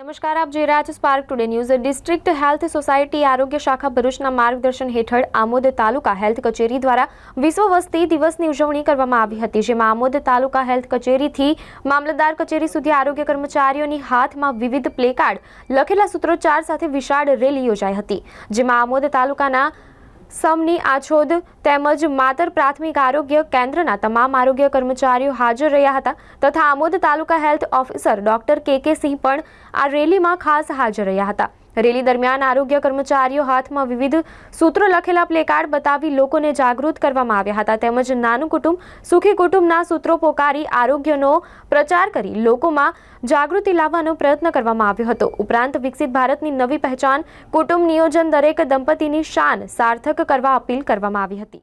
નમસ્કાર, આપ જોઈ રહ્યા છો spark today news district health society આરોગ્ય શાખા ભરૂચના માર્ગદર્શન હેઠળ આમોદ તાલુકા હેલ્થ કચેરી દ્વારા વિશ્વ વસ્તી દિવસની ઉજવણી કરવામાં આવી હતી, જેમાં આમોદ તાલુકા હેલ્થ કચેરીથી મામલતદાર કચેરી સુધી આરોગ્ય કર્મચારીઓની હાથમાં વિવિધ પ્લેકાર્ડ લખેલા સૂત્રોચ્ચાર સાથે વિશાળ રેલી યોજાઈ હતી, જેમાં આમોદ તાલુકાના સમની આછોદ તેમજ માતર પ્રાથમિક આરોગ્ય કેન્દ્રના તમામ આરોગ્ય કર્મચારીઓ હાજર રહ્યા હતા તથા આમોદ તાલુકા health officer doctor K K Singh પણ આ રેલીમાં ખાસ હાજર રહ્યા હતા. રેલી દરમિયાન આરોગ્ય કર્મચારીઓ હાથમાં વિવિધ સૂત્રો લખેલા પ્લેકાર્ડ બતાવી લોકોને જાગૃત કરવામાં આવ્યા હતા. તેમજ નાનું કુટુંબ, સુખી કુટુંબના સૂત્રો પોકારી આરોગ્યનો પ્રચાર કરી લોકોમાં જાગૃતિ લાવવાનો પ્રયત્ન કરવામાં આવ્યો હતો. ઉપરાંત વિકસિત ભારતની નવી પહેચાન, કુટુંબ નિયોજન દરેક દંપતીની શાન, સાર્થક કરવા અપીલ કરવામાં આવી હતી.